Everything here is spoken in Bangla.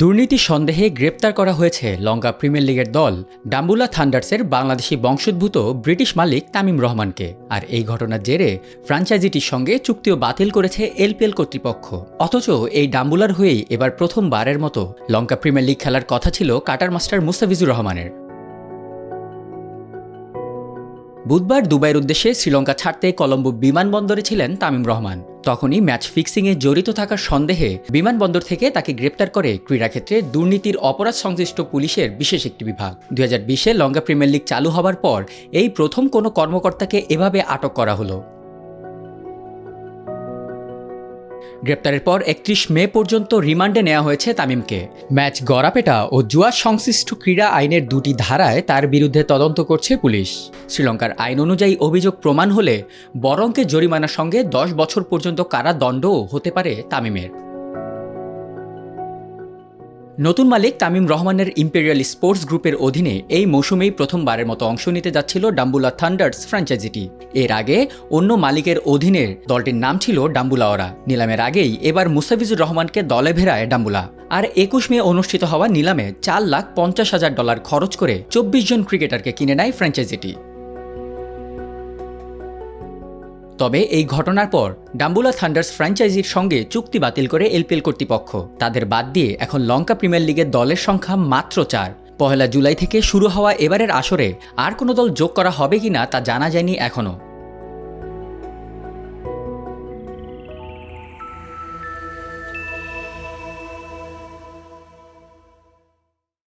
দুর্নীতি সন্দেহে গ্রেপ্তার করা হয়েছে লঙ্কা প্রিমিয়ার লিগের দল ডাম্বুলা থান্ডার্সের বাংলাদেশি বংশোদ্ভূত ব্রিটিশ মালিক তামিম রহমানকে। আর এই ঘটনার জেরে ফ্রাঞ্চাইজিটির সঙ্গে চুক্তিও বাতিল করেছে এলপিএল কর্তৃপক্ষ। অথচ এই ডাম্বুলার হয়েই এবার প্রথমবারের মতো লঙ্কা প্রিমিয়ার লিগ খেলার কথা ছিল কাটার মাস্টার মুস্তাফিজুর রহমানের। বুধবার দুবাইয়ের উদ্দেশ্যে শ্রীলঙ্কা ছাড়তে কলম্বো বিমানবন্দরে ছিলেন তামিম রহমান। তখনই ম্যাচ ফিক্সিংয়ে জড়িত থাকার সন্দেহে বিমানবন্দর থেকে তাকে গ্রেপ্তার করে ক্রীড়াক্ষেত্রে দুর্নীতির অপরাধ সংশ্লিষ্ট পুলিশের বিশেষ একটি বিভাগ। দুই হাজার বিশে লঙ্কা প্রিমিয়ার লিগ চালু হবার পর এই প্রথম কোনো কর্মকর্তাকে এভাবে আটক করা হলো। গ্রেপ্তারের পর একত্রিশ মে পর্যন্ত রিমান্ডে নেওয়া হয়েছে তামিমকে। ম্যাচ গড়াপেটা ও জুয়া সংশ্লিষ্ট ক্রীড়া আইনের দুটি ধারায় তার বিরুদ্ধে তদন্ত করছে পুলিশ। শ্রীলঙ্কার আইন অনুযায়ী অভিযোগ প্রমাণ হলে বরংকে জরিমানার সঙ্গে দশ বছর পর্যন্ত কারাদণ্ডও হতে পারে তামিমের। নতুন মালিক তামিম রহমানের ইম্পেরিয়াল স্পোর্টস গ্রুপের অধীনে এই মৌসুমেই প্রথমবারের মতো অংশ নিতে যাচ্ছিল ডাম্বুলা থান্ডার্স ফ্র্যাঞ্চাইজিটি এর আগে অন্য মালিকের অধীনে দলটির নাম ছিল ডাম্বুলাওরা নিলামের আগেই এবার মুস্তাফিজুর রহমানকে দলে ভেড়ায় ডাম্বুলা আর একুশ মে অনুষ্ঠিত হওয়া নিলামে চার লাখ পঞ্চাশ হাজার ডলার খরচ করে চব্বিশ জন ক্রিকেটারকে কিনে নেয় ফ্র্যাঞ্চাইজিটি তবে এই ঘটনার পর ডাম্বুলা থান্ডার্স ফ্র্যাঞ্চাইজির সঙ্গে চুক্তি বাতিল করে এলপিএল কর্তৃপক্ষ। তাদের বাদ দিয়ে এখন লঙ্কা প্রিমিয়ার লিগের দলের সংখ্যা মাত্র চার। পহেলা জুলাই থেকে শুরু হওয়া এবারের আসরে আর কোনো দল যোগ করা হবে কিনা তা জানা যায়নি এখনও।